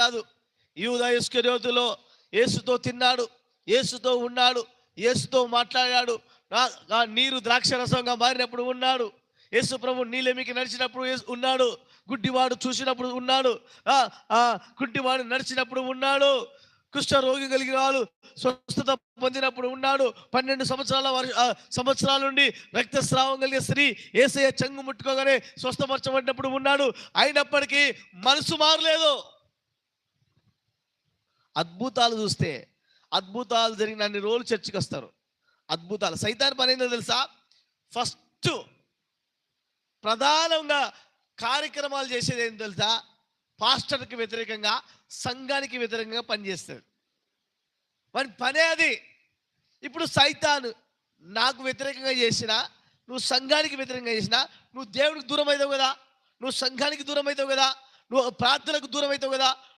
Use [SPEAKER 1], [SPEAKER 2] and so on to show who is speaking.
[SPEAKER 1] కాదు. యూదా ఇస్కరియోతులో యేసుతో తిన్నాడు యేసుతో ఉన్నాడు యేసుతో మాట్లాడాడు. నీరు ద్రాక్ష రసంగా మారినప్పుడు ఉన్నాడు. యేసు ప్రభు నీలెమికి నడిచినప్పుడు ఉన్నాడు. గుడ్డివాడు చూసినప్పుడు ఉన్నాడు. గుడ్డివాడు నడిచినప్పుడు ఉన్నాడు. కుష్ఠ రోగి కలిగిన వాళ్ళు స్వస్థత పొందినప్పుడు ఉన్నాడు. పన్నెండు సంవత్సరాల వర్ష సంవత్సరాల నుండి రక్తస్రావం కలిగే స్త్రీ ఏసయ్య చెంగు ముట్టుకోగానే స్వస్థపరచబడినప్పుడు ఉన్నాడు. అయినప్పటికీ మనసు మారలేదు. అద్భుతాలు చూస్తే అద్భుతాలు జరిగిన అన్ని రోజులు చర్చికి వస్తారు. అద్భుతాలు. సైతాన్ పని ఏంటో తెలుసా? ఫస్ట్ ప్రధానంగా కార్యక్రమాలు చేసేది ఏంటో తెలుసా? పాస్టర్కి వ్యతిరేకంగా సంఘానికి వ్యతిరేకంగా పనిచేస్తాడు వాడి పనే అది. ఇప్పుడు సైతాన్ నాకు వ్యతిరేకంగా చేసినా నువ్వు సంఘానికి వ్యతిరేకంగా చేసినా నువ్వు దేవుడికి దూరం అవుతావు కదా? నువ్వు సంఘానికి దూరం అవుతావు కదా? నువ్వు ప్రార్థనకు దూరం అవుతావు కదా?